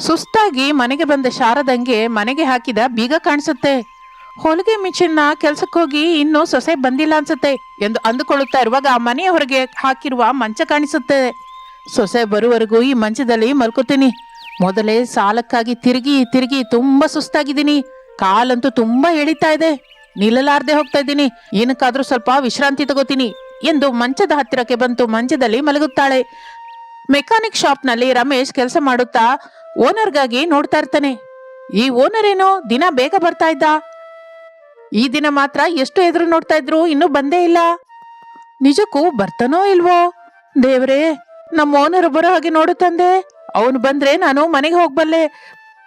ಸುಸ್ತಾಗಿ ಮನೆಗೆ ಬಂದ ಶಾರದಂಗೆ ಮನೆಗೆ ಹಾಕಿದ ಬೀಗ ಕಾಣಿಸುತ್ತೆ. ಹೊಲಿಗೆ ಮಿಷಿನ್ನ ಕೆಲ್ಸಕ್ಕೋಗಿ ಇನ್ನೂ ಸೊಸೆ ಬಂದಿಲ್ಲ ಅನ್ಸುತ್ತೆ ಎಂದು ಅಂದುಕೊಳ್ಳುತ್ತಾ ಇರುವಾಗ ಮನೆಯ ಹೊರಗೆ ಹಾಕಿರುವ ಮಂಚ ಕಾಣಿಸುತ್ತೆ. ಸೊಸೆ ಬರುವವರೆಗೂ ಈ ಮಂಚದಲ್ಲಿ ಮಲ್ಕೋತೀನಿ. ಮೊದಲೇ ಸಾಲಕ್ಕಾಗಿ ತಿರುಗಿ ತಿರುಗಿ ತುಂಬಾ ಸುಸ್ತಾಗಿದ್ದೀನಿ. ಕಾಲಂತೂ ತುಂಬಾ ಎಳಿತಾ ಇದೆ. ನಿಲ್ಲಲಾರ್ದೆ ಹೋಗ್ತಾ ಇದ್ದೀನಿ. ಏನಕ್ಕಾದ್ರೂ ಸ್ವಲ್ಪ ವಿಶ್ರಾಂತಿ ತಗೋತೀನಿ ಎಂದು ಮಂಚದ ಹತ್ತಿರಕ್ಕೆ ಬಂತು ಮಂಚದಲ್ಲಿ ಮಲಗುತ್ತಾಳೆ. ಮೆಕ್ಯಾನಿಕ್ ಶಾಪ್ನಲ್ಲಿ ರಮೇಶ್ ಕೆಲಸ ಮಾಡುತ್ತಾ ಓನರ್ಗಾಗಿ ನೋಡ್ತಾ ಇರ್ತಾನೆ. ಈ ಓನರ್ ಏನೋ ದಿನ ಬೇಗ ಬರ್ತಾ ಇದ್ದ. ಈ ದಿನ ಮಾತ್ರ ಎಷ್ಟು ಎದುರು ನೋಡ್ತಾ ಇದ್ರು ಇನ್ನೂ ಬಂದೇ ಇಲ್ಲ. ನಿಜಕ್ಕೂ ಬರ್ತಾನೋ ಇಲ್ವೋ? ದೇವ್ರೇ, ನಮ್ಮ ಓನರ್ ಬರೋ ಹಾಗೆ ನೋಡು ತಂದೆ. ಅವನು ಬಂದ್ರೆ ನಾನು ಮನೆಗೆ ಹೋಗ್ಬಲ್ಲೆ,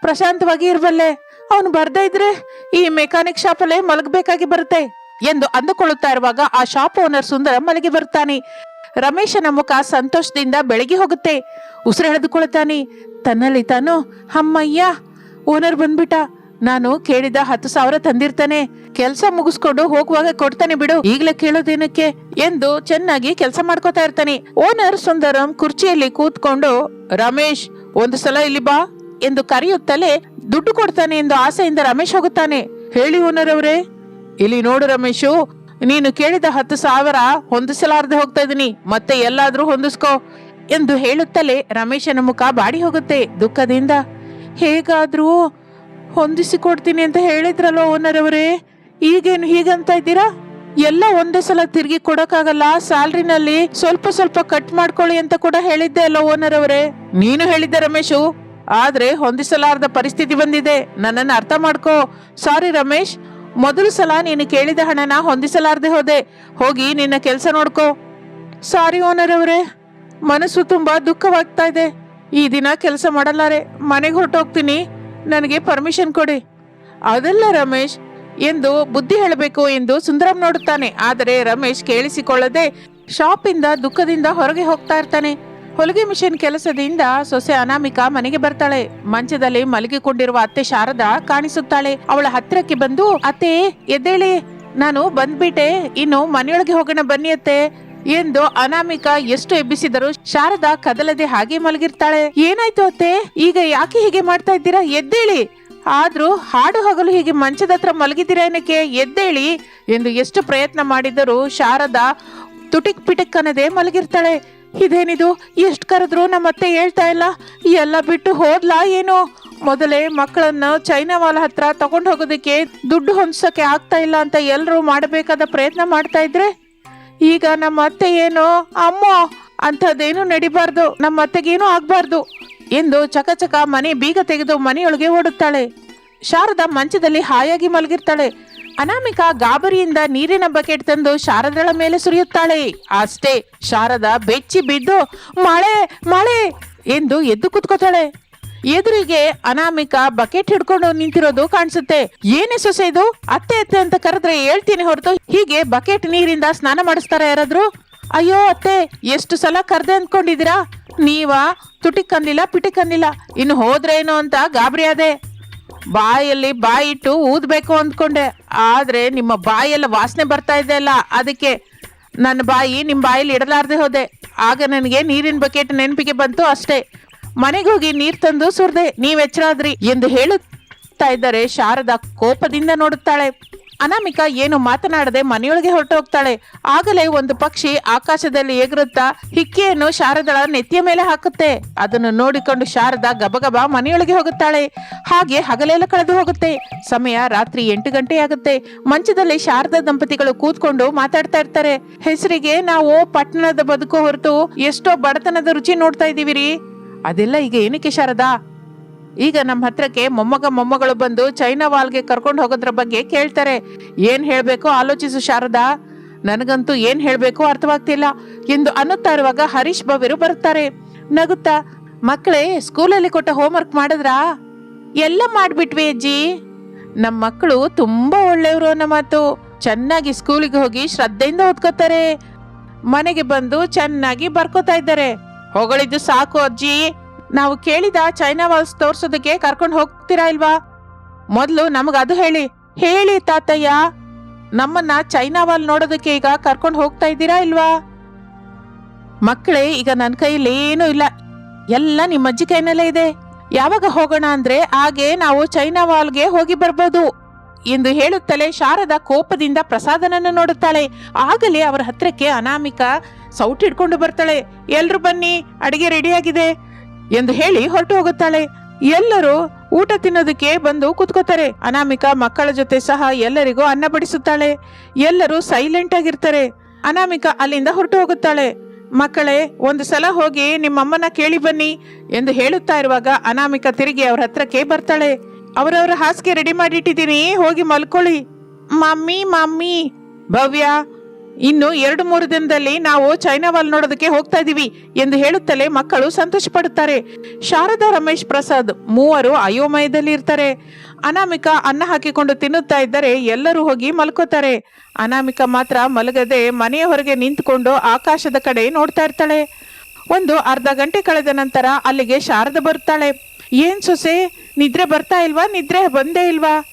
ಪ್ರಶಾಂತವಾಗಿ ಇರ್ಬಲ್ಲೆ. ಅವನು ಬರ್ದೇ ಇದ್ರೆ ಈ ಮೆಕ್ಯಾನಿಕ್ ಶಾಪಲ್ಲೇ ಮಲಗಬೇಕಾಗಿ ಬರುತ್ತೆ ಎಂದು ಅಂದುಕೊಳ್ಳುತ್ತಾ ಇರುವಾಗ ಆ ಶಾಪ್ ಓನರ್ ಸುಂದರ ಮಲಗಿ ಬರುತ್ತಾನೆ. ರಮೇಶನ ಮುಖ ಸಂತೋಷದಿಂದ ಬೆಳಗಿ ಹೋಗುತ್ತೆ. ಉಸಿರು ತನ್ನಲ್ಲಿ ತಾನು, ಅಮ್ಮಯ್ಯ, ಓನರ್ ಬಂದ್ಬಿಟ್ಟ. ನಾನು ಕೇಳಿದ ಹತ್ತು ಸಾವಿರ ತಂದಿರ್ತಾನೆ. ಕೆಲ್ಸ ಮುಗಿಸ್ಕೊಂಡು ಹೋಗುವಾಗ ಕೊಡ್ತಾನೆ ಬಿಡು. ಈಗ್ಲೇ ಕೇಳೋದೇನಕ್ಕೆ? ಎಂದು ಚೆನ್ನಾಗಿ ಕೆಲಸ ಮಾಡ್ಕೋತಾ ಇರ್ತಾನೆ. ಓನರ್ ಸುಂದರಂ ಕುರ್ಚಿಯಲ್ಲಿ ಕೂತ್ಕೊಂಡು, ರಮೇಶ್, ಒಂದು ಸಲ ಇಲ್ಲಿ ಬಾ ಎಂದು ಕರೆಯುತ್ತಲೇ ದುಡ್ಡು ಕೊಡ್ತಾನೆ ಎಂದು ಆಸೆಯಿಂದ ರಮೇಶ್ ಹೋಗುತ್ತಾನೆ. ಹೇಳಿ ಓನರ್ ಅವರೇ, ಇಲ್ಲಿ ನೋಡು ರಮೇಶು ನೀನು ಕೇಳಿದ ಹತ್ತು ಸಾವಿರ ಹೊಂದಿಸಲಾರ್ದೆ ಹೋಗ್ತಾ ಇದ್ದೀನಿ. ಮತ್ತೆ ಎಲ್ಲಾದ್ರೂ ಹೊಂದಿಸ್ಕೋ ಎಂದು ಹೇಳುತ್ತಲೇ ರಮೇಶನ ಮುಖ ಬಾಡಿ ಹೋಗುತ್ತೆ ದುಃಖದಿಂದ. ಹೇಗಾದ್ರೂ ಹೊಂದಿಸಿಕೊಡ್ತೀನಿ ಅಂತ ಹೇಳಿದ್ರಲ್ಲ ಓನರ್ ಅವರೇ ಈಗೇನು ಹೀಗಂತ ಇದ್ದೀರಾ? ಎಲ್ಲ ಒಂದೇ ಸಲ ತಿರುಗಿ ಕೊಡಕ್ಕಾಗಲ್ಲ, ಸ್ಯಾಲ್ರಿನಲ್ಲಿ ಸ್ವಲ್ಪ ಸ್ವಲ್ಪ ಕಟ್ ಮಾಡ್ಕೊಳ್ಳಿ ಅಂತ ಕೂಡ ಹೇಳಿದ್ದೆ ಅಲ್ಲ ಓನರ್ ಅವರೇ ನೀನು ಹೇಳಿದ್ದೆ ರಮೇಶು, ಆದ್ರೆ ಹೊಂದಿಸಲಾರದ ಪರಿಸ್ಥಿತಿ ಬಂದಿದೆ. ನನ್ನನ್ನು ಅರ್ಥ ಮಾಡ್ಕೋ. ಸಾರಿ ರಮೇಶ್ ಮೊದಲು ಸಲ ನೀನು ಕೇಳಿದ ಹಣನ ಹೊಂದಿಸಲಾರದೆ ಹೋದೆ. ಹೋಗಿ ನಿನ್ನ ಕೆಲಸ ನೋಡ್ಕೋ. ಸಾರಿ ಓನರ್ ಅವರೇ, ಮನಸ್ಸು ತುಂಬಾ ದುಃಖವಾಗ್ತಾ ಇದೆ. ಈ ದಿನ ಕೆಲಸ ಮಾಡಲಾರೆ, ಮನೆಗೆ ಹೊರಟೋಗ್ತೀನಿ, ನನಗೆ ಪರ್ಮಿಷನ್ ಕೊಡಿ. ಅದಲ್ಲ ರಮೇಶ್, ಎಂದು ಬುದ್ಧಿ ಹೇಳಬೇಕು ಎಂದು ಸುಂದರಂ ನೋಡುತ್ತಾನೆ. ಆದರೆ ರಮೇಶ್ ಕೇಳಿಸಿಕೊಳ್ಳದೆ ಶಾಪಿಂದ ದುಃಖದಿಂದ ಹೊರಗೆ ಹೋಗ್ತಾ ಇರ್ತಾನೆ. ಹೊಲಿಗೆ ಮಿಷನ್ ಕೆಲಸದಿಂದ ಸೊಸೆ ಅನಾಮಿಕಾ ಮನೆಗೆ ಬರ್ತಾಳೆ. ಮಂಚದಲ್ಲಿ ಮಲಗಿಕೊಂಡಿರುವ ಅತ್ತೆ ಶಾರದಾ ಕಾಣಿಸುತ್ತಾಳೆ. ಅವಳ ಹತ್ತಿರಕ್ಕೆ ಬಂದು, ಅತ್ತೆ, ಎದ್ದೇಳಿ. ನಾನು ಬಂದ್ಬಿಟ್ಟೆ. ಇನ್ನು ಮನೆಯೊಳಗೆ ಹೋಗೋಣ ಬನ್ನಿ ಅತ್ತೆ. ಎಂದು ಅನಾಮಿಕಾ ಎಷ್ಟು ಎಬ್ಬಿಸಿದರೂ ಶಾರದಾ ಕದಲದೆ ಹಾಗೆ ಮಲಗಿರ್ತಾಳೆ. ಏನಾಯ್ತು ಅತ್ತೆ? ಈಗ ಯಾಕೆ ಹೀಗೆ ಮಾಡ್ತಾ ಇದ್ದೀರಾ? ಎದ್ದೇಳಿ. ಆದ್ರೂ ಹಾಡು ಹಗಲು ಹೀಗೆ ಮಂಚದ ಹತ್ರ ಮಲಗಿದ್ದೀರಾ ಏನಕ್ಕೆ? ಎದ್ದೇಳಿ. ಎಂದು ಎಷ್ಟು ಪ್ರಯತ್ನ ಮಾಡಿದರೂ ಶಾರದಾ ತುಟಿಕ್ ಪಿಟಿಕ್ ಅನ್ನದೆ ಮಲಗಿರ್ತಾಳೆ. ಇದೇನಿದು? ಎಷ್ಟು ಕರೆದ್ರು ನಮ್ಮ ಅತ್ತೆ ಹೇಳ್ತಾ ಇಲ್ಲ. ಎಲ್ಲ ಬಿಟ್ಟು ಹೋದ್ಲಾ ಏನು? ಮೊದಲೇ ಮಕ್ಕಳನ್ನ ಚೈನಾ ವಾಲ ಹತ್ರ ತಗೊಂಡು ಹೋಗೋದಕ್ಕೆ ದುಡ್ಡು ಹೊಂದ್ಸಕ್ಕೆ ಆಗ್ತಾ ಇಲ್ಲ ಅಂತ ಎಲ್ಲರೂ ಮಾಡಬೇಕಾದ ಪ್ರಯತ್ನ ಮಾಡ್ತಾ ಇದ್ರೆ? ಈಗ ನಮ್ಮ ಅತ್ತೆ ಏನು? ಅಮ್ಮ! ಅಂಥದ್ದೇನು ನಡಿಬಾರ್ದು. ನಮ್ಮ ಅತ್ತೆಗೇನು ಆಗ್ಬಾರ್ದು. ಎಂದು ಚಕಚಕ ಮನೆ ಬೀಗ ತೆಗೆದು ಮನೆಯೊಳಗೆ ಓಡುತ್ತಾಳೆ. ಶಾರದಾ ಮಂಚದಲ್ಲಿ ಹಾಯಾಗಿ ಮಲಗಿರ್ತಾಳೆ. ಅನಾಮಿಕಾ ಗಾಬರಿಯಿಂದ ನೀರಿನ ಬಕೆಟ್ ತಂದು ಶಾರದಳ ಮೇಲೆ ಸುರಿಯುತ್ತಾಳೆ. ಅಷ್ಟೇ, ಶಾರದ ಬೆಚ್ಚಿ ಬಿದ್ದು, ಮಳೆ ಮಳೆ! ಎಂದು ಎದ್ದು ಕುತ್ಕೋತಾಳೆ ಎದುರಿಗೆ ಅನಾಮಿಕ ಬಕೆಟ್ ಹಿಡ್ಕೊಂಡು ನಿಂತಿರೋದು ಕಾಣಿಸುತ್ತೆ. ಏನೇ ಸೊಸೆ ಇದು? ಅತ್ತೆ ಅತ್ತೆ ಅಂತ ಕರೆದ್ರೆ ಹೇಳ್ತೀನಿ ಹೊರತು. ಹೀಗೆ ಬಕೆಟ್ ನೀರಿಂದ ಸ್ನಾನ ಮಾಡಿಸ್ತಾರ ಯಾರಾದ್ರು. ಅಯ್ಯೋ, ಅತ್ತೆ, ಎಷ್ಟು ಸಲ ಕರೆದೆ ಅಂದ್ಕೊಂಡಿದ್ದೀರಾ? ನೀವ? ತುಟಿಕ್ ಅಂದಿಲ್ಲ ಪಿಟಿಕ್ ಅಂದಿಲ್ಲ ಇನ್ನು ಹೋದ್ರೇನು ಅಂತ ಗಾಬರಿ ಆದೆ. ಬಾಯಲ್ಲಿ ಬಾಯಿ ಇಟ್ಟು ಊದ್ಬೇಕು ಅಂದ್ಕೊಂಡೆ. ಆದ್ರೆ ನಿಮ್ಮ ಬಾಯೆಲ್ಲ ವಾಸನೆ ಬರ್ತಾ ಇದೆ ಅಲ್ಲ, ಅದಕ್ಕೆ ನನ್ನ ಬಾಯಿ ನಿಮ್ಮ ಬಾಯಲ್ಲಿ ಇಡಲಾರ್ದೆ ಹೋದೆ. ಆಗ ನನಗೆ ನೀರಿನ ಬಕೆಟ್ ನೆನಪಿಗೆ ಬಂತು ಅಷ್ಟೇ. ಮನೆಗೆ ಹೋಗಿ ನೀರ್ ತಂದು ಸುರ್ದೆ, ನೀವ್ ಎಚ್ಚರಾದ್ರಿ ಎಂದು ಹೇಳುತ್ತಾ ಇದ್ದಾರೆ ಶಾರದಾ ಕೋಪದಿಂದ ನೋಡುತ್ತಾಳೆ. ಅನಾಮಿಕಾ ಏನು ಮಾತನಾಡದೆ ಮನೆಯೊಳಗೆ ಹೊರಟು ಹೋಗ್ತಾಳೆ ಆಗಲೇ ಒಂದು ಪಕ್ಷಿ ಆಕಾಶದಲ್ಲಿ ಎಗರುತ್ತಾ ಹಿಕ್ಕಿಯನ್ನು ಶಾರದಳ ನೆತ್ತಿಯ ಮೇಲೆ ಹಾಕುತ್ತೆ. ಅದನ್ನು ನೋಡಿಕೊಂಡು ಶಾರದ ಗಬಗಬ ಮನೆಯೊಳಗೆ ಹೋಗುತ್ತಾಳೆ. ಹಾಗೆ ಹಗಲೆಲ್ಲ ಕಳೆದು ಹೋಗುತ್ತೆ. ಸಮಯ ರಾತ್ರಿ ಎಂಟು ಗಂಟೆ ಆಗುತ್ತೆ ಮಂಚದಲ್ಲಿ ಶಾರದ ದಂಪತಿಗಳು ಕೂತ್ಕೊಂಡು ಮಾತಾಡ್ತಾ ಇರ್ತಾರೆ. ಹೆಸರಿಗೆ ನಾವು ಪಟ್ಟಣದ ಬದುಕು ಹೊರತು ಎಷ್ಟೋ ಬಡತನದ ರುಚಿ ನೋಡ್ತಾ ಇದ್ದೀವಿ ರೀ. ಅದೆಲ್ಲ ಈಗ ಏನಕ್ಕೆ ಶಾರದಾ? ಈಗ ನಮ್ಮ ಹತ್ರಕ್ಕೆ ಮೊಮ್ಮಗ ಮೊಮ್ಮಗಳು ಬಂದು ಚೈನಾ ವಾಲ್ಗೆ ಕರ್ಕೊಂಡು ಹೋಗೋದ್ರ ಬಗ್ಗೆ ಕೇಳ್ತಾರೆ. ಏನ್ ಹೇಳ್ಬೇಕು? ಆಲೋಚಿಸು ಶಾರದಾ. ನನಗಂತೂ ಏನ್ ಹೇಳ್ಬೇಕು ಅರ್ಥವಾಗ್ತಿಲ್ಲ. ಎಂದು ಅನ್ನುತ್ತಾ ಇರುವಾಗ ಹರೀಶ್ ಭವ್ಯರು ಬರುತ್ತಾರೆ. ನಗುತ್ತಾ, ಮಕ್ಕಳೇ, ಸ್ಕೂಲಲ್ಲಿ ಕೊಟ್ಟ ಹೋಮ್ವರ್ಕ್ ಮಾಡಿದ್ರಾ? ಎಲ್ಲ ಮಾಡ್ಬಿಟ್ವಿ ಅಜ್ಜಿ. ನಮ್ಮ ಮಕ್ಕಳು ತುಂಬಾ ಒಳ್ಳೆಯವರು ಅನ್ನೋ ಮಾತು. ಚೆನ್ನಾಗಿ ಸ್ಕೂಲಿಗೆ ಹೋಗಿ ಶ್ರದ್ಧೆಯಿಂದ ಓದ್ಕೋತಾರೆ. ಮನೆಗೆ ಬಂದು ಚೆನ್ನಾಗಿ ಬರ್ಕೋತಾ ಇದ್ದಾರೆ. ಹೊಗಳಿದ್ದು ಸಾಕು ಅಜ್ಜಿ. ನಾವು ಕೇಳಿದ ಚೈನಾ ವಾಲ್ಸ್ ತೋರ್ಸೋದಕ್ಕೆ ಕರ್ಕೊಂಡು ಹೋಗ್ತೀರಾ ಇಲ್ವಾ? ಮೊದಲು ಅದು ಹೇಳಿ. ಹೇಳಿ ತಾತಯ್ಯ. ನಮ್ಮನ್ನ ಚೈನಾ ವಾಲ್ ನೋಡೋದಕ್ಕೆ ಈಗ ಕರ್ಕೊಂಡು ಹೋಗ್ತಾ ಇದ್ದೀರಾ ಇಲ್ವಾ? ಮಕ್ಕಳೇ, ಈಗ ನನ್ನ ಕೈಯಲ್ಲಿ ಏನೂ ಇಲ್ಲ. ಎಲ್ಲ ನಿಮ್ಮ ಅಜ್ಜಿ ಕೈನಲ್ಲೇ ಇದೆ. ಯಾವಾಗ ಹೋಗೋಣ ಅಂದ್ರೆ ಹಾಗೆ ನಾವು ಚೈನಾ ವಾಲ್ಗೆ ಹೋಗಿ ಬರ್ಬೋದು. ಎಂದು ಹೇಳುತ್ತಲೇ ಶಾರದ ಕೋಪದಿಂದ ಪ್ರಸಾದನನ್ನು ನೋಡುತ್ತಾಳೆ. ಆಗಲೇ ಅವರ ಹತ್ರಕ್ಕೆ ಅನಾಮಿಕ ಸೌಟ್ ಹಿಡ್ಕೊಂಡು ಬರ್ತಾಳೆ. ಎಲ್ರು ಬನ್ನಿ, ಅಡಿಗೆ ರೆಡಿಯಾಗಿದೆ ಎಂದು ಹೇಳಿ ಹೊರಟು ಹೋಗುತ್ತಾಳೆ. ಎಲ್ಲರೂ ಊಟ ತಿನ್ನೋದಕ್ಕೆ ಬಂದು ಕುತ್ಕೋತಾರೆ. ಅನಾಮಿಕಾ ಮಕ್ಕಳ ಜೊತೆ ಸಹ ಎಲ್ಲರಿಗೂ ಅನ್ನ ಬಡಿಸುತ್ತಾಳೆ. ಎಲ್ಲರೂ ಸೈಲೆಂಟ್ ಆಗಿರ್ತಾರೆ. ಅನಾಮಿಕಾ ಅಲ್ಲಿಂದ ಹೊರಟು ಹೋಗುತ್ತಾಳೆ. ಮಕ್ಕಳೇ, ಒಂದು ಸಲ ಹೋಗಿ ನಿಮ್ಮಮ್ಮನ ಕೇಳಿ ಬನ್ನಿ ಎಂದು ಹೇಳುತ್ತಾ ಇರುವಾಗ ಅನಾಮಿಕಾ ತಿರುಗಿ ಅವ್ರ ಹತ್ರಕ್ಕೆ ಬರ್ತಾಳೆ. ಅವರವರ ಹಾಸಿಗೆ ರೆಡಿ ಮಾಡಿಟ್ಟಿದ್ದೀನಿ, ಹೋಗಿ ಮಲ್ಕೊಳ್ಳಿ. Mummy mummy. ಭವ್ಯ ಇನ್ನು ಎರಡು ಮೂರು ದಿನದಲ್ಲಿ ನಾವು ಚೈನಾ ವಾಲ್ ನೋಡೋದಕ್ಕೆ ಹೋಗ್ತಾ ಇದೀವಿ ಎಂದು ಹೇಳುತ್ತಲೇ ಮಕ್ಕಳು ಸಂತೋಷ ಪಡುತ್ತಾರೆ ಶಾರದಾ ರಮೇಶ್ ಪ್ರಸಾದ್ ಮೂವರು ಅಯೋಮಯದಲ್ಲಿ ಇರ್ತಾರೆ. ಅನಾಮಿಕ ಅನ್ನ ಹಾಕಿಕೊಂಡು ತಿನ್ನುತ್ತಾ ಇದ್ದರೆ ಎಲ್ಲರೂ ಹೋಗಿ ಮಲ್ಕೋತಾರೆ. ಅನಾಮಿಕ ಮಾತ್ರ ಮಲಗದೆ ಮನೆಯ ಹೊರಗೆ ನಿಂತುಕೊಂಡು ಆಕಾಶದ ಕಡೆ ನೋಡ್ತಾ ಇರ್ತಾಳೆ. ಒಂದು ಅರ್ಧ ಗಂಟೆ ಕಳೆದ ನಂತರ ಅಲ್ಲಿಗೆ ಶಾರದ ಬರುತ್ತಾಳೆ. ಏನ್ ಸೊಸೆ, ನಿದ್ರೆ ಬರ್ತಾ ಇಲ್ವಾ? ನಿದ್ರೆ ಬಂದೇ ಇಲ್ವಾ?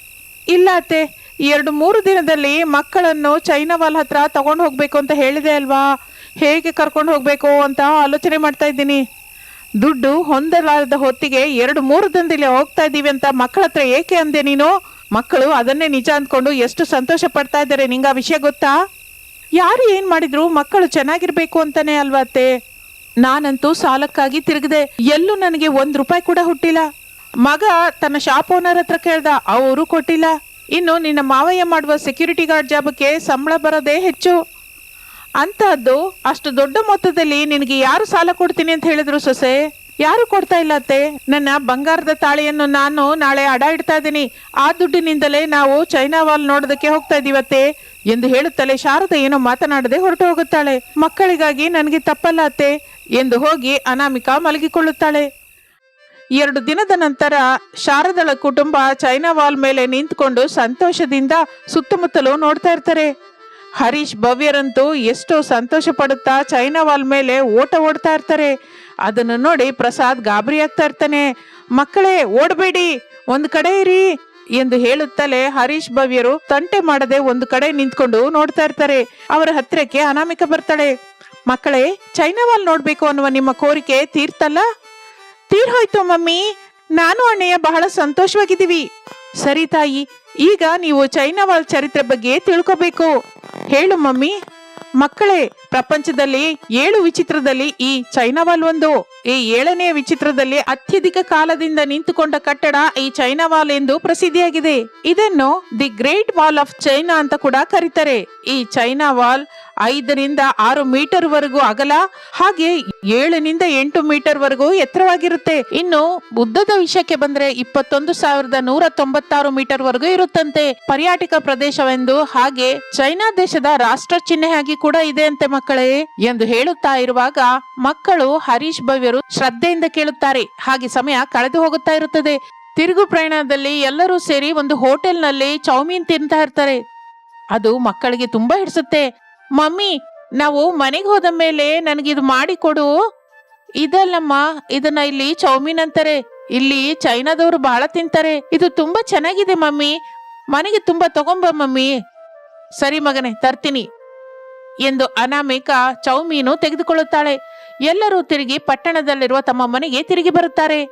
ಇಲ್ಲ ಅತ್ತೆ. ಎರಡು ಮೂರು ದಿನದಲ್ಲಿ ಮಕ್ಕಳನ್ನು ಚೈನಾವಾಲ್ ಹತ್ರ ತಗೊಂಡು ಹೋಗ್ಬೇಕು ಅಂತ ಹೇಳಿದೆ ಅಲ್ವಾ? ಹೇಗೆ ಕರ್ಕೊಂಡು ಹೋಗ್ಬೇಕು ಅಂತ ಆಲೋಚನೆ ಮಾಡ್ತಾ ಇದ್ದೀನಿ. ದುಡ್ಡು ಹೊಂದಲಾರದ ಹೊತ್ತಿಗೆ ಎರಡು ಮೂರು ದಿನದಲ್ಲಿ ಹೋಗ್ತಾ ಇದ್ದೀವಿ ಅಂತ ಮಕ್ಕಳ ಹತ್ರ ಏಕೆ ಅಂದೆ ನೀನು? ಮಕ್ಕಳು ಅದನ್ನೇ ನಿಜ ಅಂದ್ಕೊಂಡು ಎಷ್ಟು ಸಂತೋಷ ಪಡ್ತಾ ಇದ್ದಾರೆ ನಿಂಗೆ ಆ ವಿಷಯ ಗೊತ್ತಾ? ಯಾರು ಏನು ಮಾಡಿದ್ರು ಮಕ್ಕಳು ಚೆನ್ನಾಗಿರ್ಬೇಕು ಅಂತಾನೆ ಅಲ್ವಾ ಅತ್ತೆ? ನಾನಂತೂ ಸಾಲಕ್ಕಾಗಿ ತಿರುಗಿದೆ. ಎಲ್ಲೂ ನನಗೆ ಒಂದು ರೂಪಾಯಿ ಕೂಡ ಹುಟ್ಟಿಲ್ಲ. ಮಗ ತನ್ನ ಶಾಪ್ ಓನರ್ ಹತ್ರ ಕೇಳ್ದ, ಅವರು ಕೊಟ್ಟಿಲ್ಲ. ಇನ್ನು ನಿನ್ನ ಮಾವಯ್ಯ ಮಾಡುವ ಸೆಕ್ಯೂರಿಟಿ ಗಾರ್ಡ್ ಜಾಬಕ್ಕೆ ಸಂಬಳ ಬರೋದೇ ಹೆಚ್ಚು. ಅಂತಹದ್ದು ಅಷ್ಟು ದೊಡ್ಡ ಮೊತ್ತದಲ್ಲಿ ನಿನಗೆ ಯಾರು ಸಾಲ ಕೊಡ್ತೀನಿ ಅಂತ ಹೇಳಿದ್ರು ಸೊಸೆ? ಯಾರು ಕೊಡ್ತಾ ಇಲ್ಲ ಅತ್ತೆ? ನನ್ನ ಬಂಗಾರದ ತಾಳಿಯನ್ನು ನಾನು ನಾಳೆ ಅಡ ಇಡ್ತಾ ಇದ್ದೀನಿ. ಆ ದುಡ್ಡಿನಿಂದಲೇ ನಾವು ಚೈನಾ ವಾಲ್ ನೋಡೋದಕ್ಕೆ ಹೋಗ್ತಾ ಇದೀವತ್ತೆ ಎಂದು ಹೇಳುತ್ತಲೇ ಶಾರದಾ ಏನೋ ಮಾತನಾಡದೆ ಹೊರಟು ಹೋಗುತ್ತಾಳೆ. ಮಕ್ಕಳಿಗಾಗಿ ನನಗೆ ತಪ್ಪಲ್ಲ ಅತ್ತೆ ಎಂದು ಹೋಗಿ ಅನಾಮಿಕ ಮಲಗಿಕೊಳ್ಳುತ್ತಾಳೆ. ಎರಡು ದಿನದ ನಂತರ ಶಾರದಳ ಕುಟುಂಬ ಚೈನಾ ವಾಲ್ ಮೇಲೆ ನಿಂತ್ಕೊಂಡು ಸಂತೋಷದಿಂದ ಸುತ್ತಮುತ್ತಲು ನೋಡ್ತಾ ಇರ್ತಾರೆ. ಹರೀಶ್ ಭವ್ಯರಂತೂ ಎಷ್ಟೋ ಸಂತೋಷ ಪಡುತ್ತಾ ಚೈನಾ ವಾಲ್ ಮೇಲೆ ಓಟ ಓಡ್ತಾ ಇರ್ತಾರೆ. ಅದನ್ನು ನೋಡಿ ಪ್ರಸಾದ್ ಗಾಬರಿ ಆಗ್ತಾ ಇರ್ತಾನೆ. ಮಕ್ಕಳೇ, ಓಡಬೇಡಿ, ಒಂದು ಕಡೆ ಇರಿ ಎಂದು ಹೇಳುತ್ತಲೇ ಹರೀಶ್ ಭವ್ಯರು ತಂಟೆ ಮಾಡದೆ ಒಂದು ಕಡೆ ನಿಂತ್ಕೊಂಡು ನೋಡ್ತಾ ಇರ್ತಾರೆ. ಅವರ ಹತ್ತಿರಕ್ಕೆ ಅನಾಮಿಕ ಬರ್ತಾಳೆ. ಮಕ್ಕಳೇ, ಚೈನಾ ವಾಲ್ ನೋಡ್ಬೇಕು ಅನ್ನುವ ನಿಮ್ಮ ಕೋರಿಕೆ ತೀರ್ತಲ್ಲ? ತೀರ್ ಹೋಯ್ತು ಮಮ್ಮಿ. ನಾನು ಅಣ್ಣಯ್ಯ ಬಹಳ ಸಂತೋಷವಾಗಿದ್ದೀವಿ. ಸರಿ ತಾಯಿ, ಈಗ ನೀವು ಚೈನಾವಾಲ್ ಚರಿತ್ರೆ ಬಗ್ಗೆ ತಿಳ್ಕೋಬೇಕು. ಹೇಳು ಮಮ್ಮಿ. ಮಕ್ಕಳೇ, ಪ್ರಪಂಚದಲ್ಲಿ ಏಳು ವಿಚಿತ್ರದಲ್ಲಿ ಈ ಚೈನಾವಾಲ್ ಒಂದು. ಈ ಏಳನೆಯ ವಿಚಿತ್ರದಲ್ಲಿ ಅತ್ಯಧಿಕ ಕಾಲದಿಂದ ನಿಂತುಕೊಂಡ ಕಟ್ಟಡ ಈ ಚೈನಾವಾಲ್ ಎಂದು ಪ್ರಸಿದ್ಧಿಯಾಗಿದೆ. ಇದನ್ನು the Great Wall of China ಅಂತ ಕೂಡ ಕರೀತಾರೆ. ಈ ಚೈನಾ ವಾಲ್ ಐದರಿಂದ ಆರು ಮೀಟರ್ ವರೆಗೂ ಅಗಲ, ಹಾಗೆ ಏಳರಿಂದ ಎಂಟು ಮೀಟರ್ ವರೆಗೂ ಎತ್ತರವಾಗಿರುತ್ತೆ. ಇನ್ನು ಬುದ್ಧದ ವಿಷಯಕ್ಕೆ ಬಂದ್ರೆ ಇಪ್ಪತ್ತೊಂದು ಸಾವಿರದ ನೂರ ತೊಂಬತ್ತಾರು ಮೀಟರ್ ವರೆಗೂ ಇರುತ್ತಂತೆ. ಪರ್ಯಾಟಕ ಪ್ರದೇಶವೆಂದು ಹಾಗೆ ಚೈನಾ ದೇಶದ ರಾಷ್ಟ್ರ ಚಿಹ್ನೆಯಾಗಿ ಕೂಡ ಇದೆ ಅಂತೆ ಮಕ್ಕಳೇ. ಎಂದು ಹೇಳುತ್ತಾ ಇರುವಾಗ ಮಕ್ಕಳು ಹರೀಶ್ ಭವ್ಯರು ಶ್ರದ್ಧೆಯಿಂದ ಕೇಳುತ್ತಾರೆ. ಹಾಗೆ ಸಮಯ ಕಳೆದು ಹೋಗುತ್ತಾ ಇರುತ್ತದೆ. ತಿರುಗು ಪ್ರಯಾಣದಲ್ಲಿ ಎಲ್ಲರೂ ಸೇರಿ ಒಂದು ಹೋಟೆಲ್ನಲ್ಲಿ ಚೌಮೀನ್ ತಿಂತಾ ಇರ್ತಾರೆ. ಅದು ಮಕ್ಕಳಿಗೆ ತುಂಬಾ ಹಿಡಿಸುತ್ತೆ. ಮಮ್ಮಿ, ನಾವು ಮನೆಗೆ ಹೋದ ಮೇಲೆ ನನಗಿದು ಮಾಡಿ ಕೊಡು. ಇದಲ್ಲಮ್ಮ, ಇದನ್ನ ಇಲ್ಲಿ ಚೌಮೀನ್ ಅಂತಾರೆ. ಇಲ್ಲಿ ಚೈನಾದವರು ಬಹಳ ತಿಂತಾರೆ. ಇದು ತುಂಬಾ ಚೆನ್ನಾಗಿದೆ ಮಮ್ಮಿ. ಮನೆಗೆ ತುಂಬಾ ತಗೊಂಬ ಮಮ್ಮಿ. ಸರಿ ಮಗನೇ, ತರ್ತೀನಿ ಎಂದು ಅನಾಮಿಕ ಚೌಮೀನು ತೆಗೆದುಕೊಳ್ಳುತ್ತಾಳೆ. ಎಲ್ಲರೂ ತಿರುಗಿ ಪಟ್ಟಣದಲ್ಲಿರುವ ತಮ್ಮ ಮನೆಗೆ ತಿರುಗಿ ಬರುತ್ತಾರೆ.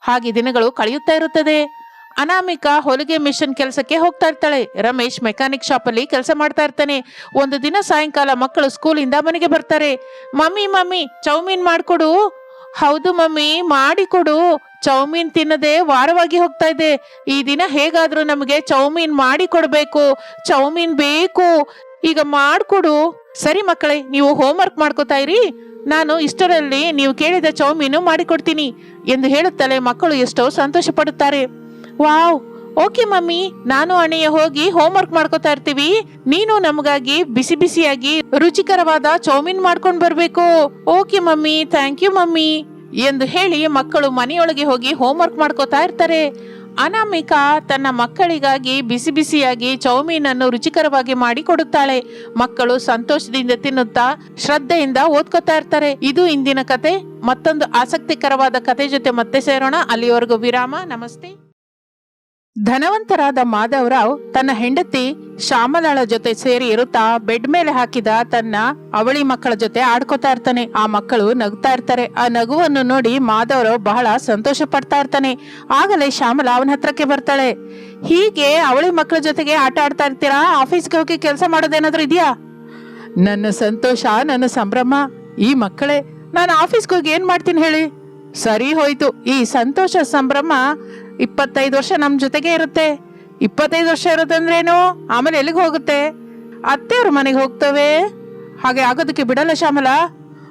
ಹಾಗೆ ದಿನಗಳು ಕಳೆಯುತ್ತಾ ಇರುತ್ತದೆ. ಅನಾಮಿಕ ಹೊಲಿಗೆ ಮಿಷನ್ ಕೆಲಸಕ್ಕೆ ಹೋಗ್ತಾ ಇರ್ತಾಳೆ. ರಮೇಶ್ ಮೆಕ್ಯಾನಿಕ್ ಶಾಪ್ ಅಲ್ಲಿ ಕೆಲಸ ಮಾಡ್ತಾ ಇರ್ತಾನೆ. ಒಂದು ದಿನ ಸಾಯಂಕಾಲ ಮಕ್ಕಳು ಸ್ಕೂಲಿಂದ ಮನೆಗೆ ಬರ್ತಾರೆ. ಮಮ್ಮಿ ಮಮ್ಮಿ, ಚೌಮೀನ್ ಮಾಡಿಕೊಡು. ಹೌದು ಮಮ್ಮಿ, ಮಾಡಿಕೊಡು. ಚೌಮೀನ್ ತಿನ್ನದೆ ವಾರವಾಗಿ ಹೋಗ್ತಾ ಇದೆ. ಈ ದಿನ ಹೇಗಾದ್ರೂ ನಮಗೆ ಚೌಮೀನ್ ಮಾಡಿ ಕೊಡ್ಬೇಕು ಚೌಮೀನ್ ಬೇಕು. ಈಗ ಮಾಡಿಕೊಡು. ಸರಿ ಮಕ್ಕಳೇ, ನೀವು ಹೋಮ್ವರ್ಕ್ ಮಾಡ್ಕೋತಾ ಇರಿ. ನಾನು ಇಷ್ಟರಲ್ಲಿ ನೀವು ಕೇಳಿದ ಚೌಮೀನು ಮಾಡಿಕೊಡ್ತೀನಿ ಎಂದು ಹೇಳುತ್ತಲೇ ಮಕ್ಕಳು ಎಷ್ಟೋ ಸಂತೋಷ ಪಡುತ್ತಾರೆ ವಾವ್, ಓಕೆ ಮಮ್ಮಿ, ನಾನು ಅಣ್ಣಯ್ಯ ಹೋಗಿ ಹೋಮ್ವರ್ಕ್ ಮಾಡ್ಕೋತಾ ಇರ್ತೀವಿ. ನೀನು ನಮಗಾಗಿ ಬಿಸಿ ಬಿಸಿಯಾಗಿ ರುಚಿಕರವಾದ ಚೌಮಿನ್ ಮಾಡ್ಕೊಂಡು ಬರಬೇಕು. Okay mummy thank you mummy ಎಂದು ಹೇಳಿ ಮಕ್ಕಳು ಮನೆಯೊಳಗೆ ಹೋಗಿ ಹೋಮ್ವರ್ಕ್ ಮಾಡ್ಕೋತಾ ಇರ್ತಾರೆ. ಅನಾಮಿಕಾ ತನ್ನ ಮಕ್ಕಳಿಗಾಗಿ ಬಿಸಿ ಬಿಸಿಯಾಗಿ ಚೌಮೀನನ್ನು ರುಚಿಕರವಾಗಿ ಮಾಡಿ ಕೊಡುತ್ತಾಳೆ ಮಕ್ಕಳು ಸಂತೋಷದಿಂದ ತಿನ್ನುತ್ತಾ ಶ್ರದ್ಧೆಯಿಂದ ಓದ್ಕೋತಾ ಇರ್ತಾರೆ. ಇದು ಇಂದಿನ ಕತೆ. ಮತ್ತೊಂದು ಆಸಕ್ತಿಕರವಾದ ಕತೆ ಜೊತೆ ಮತ್ತೆ ಸೇರೋಣ. ಅಲ್ಲಿವರೆಗೂ ವಿರಾಮ. ನಮಸ್ತೆ. ಧನವಂತರಾದ ಮಾಧವರಾವ್ ತನ್ನ ಹೆಂಡತಿ ಶ್ಯಾಮಲಾಳ ಜೊತೆ ಸೇರಿ ಇರುತ್ತಾ ಬೆಡ್ ಮೇಲೆ ಹಾಕಿದ ತನ್ನ ಅವಳಿ ಮಕ್ಕಳ ಜೊತೆ ಆಡ್ಕೋತಾ ಇರ್ತಾನೆ. ಆ ಮಕ್ಕಳು ನಗ್ತಾ ಇರ್ತಾರೆ. ಆ ನಗುವನ್ನು ನೋಡಿ ಮಾಧವರಾವ್ ಬಹಳ ಸಂತೋಷ ಪಡ್ತಾ ಇರ್ತಾನೆ. ಆಗಲೇ ಶ್ಯಾಮಲ ಅವನ ಹತ್ರಕ್ಕೆ ಬರ್ತಾಳೆ. ಹೀಗೆ ಅವಳಿ ಮಕ್ಕಳ ಜೊತೆಗೆ ಆಟ ಆಡ್ತಾ ಇರ್ತೀರಾ? ಆಫೀಸ್ಗೆ ಹೋಗಿ ಕೆಲಸ ಮಾಡೋದೇನಾದ್ರೂ ಇದೆಯಾ? ನನ್ನ ಸಂತೋಷ, ನನ್ನ ಸಂಭ್ರಮ. ಈ ಮಕ್ಕಳೇ, ನಾನು ಆಫೀಸ್ಗೆ ಹೋಗಿ ಏನ್ ಮಾಡ್ತೀನಿ ಹೇಳಿ? ಸರಿ ಹೋಯ್ತು. ಈ ಸಂತೋಷ, ಸಂಭ್ರಮ ಇಪ್ಪತ್ತೈದು ವರ್ಷ ನಮ್ಮ ಜೊತೆಗೆ ಇರುತ್ತೆ. ಇಪ್ಪತ್ತೈದು ವರ್ಷ ಇರೋದಂದ್ರೇನು ಆಮೇಲೆ ಎಲ್ಲಿಗೆ ಹೋಗುತ್ತೆ? ಅತ್ತೆಯವ್ರ ಮನೆಗೆ ಹೋಗ್ತವೆ. ಹಾಗೆ ಆಗೋದಕ್ಕೆ ಬಿಡಲ್ಲ ಶ್ಯಾಮಲ.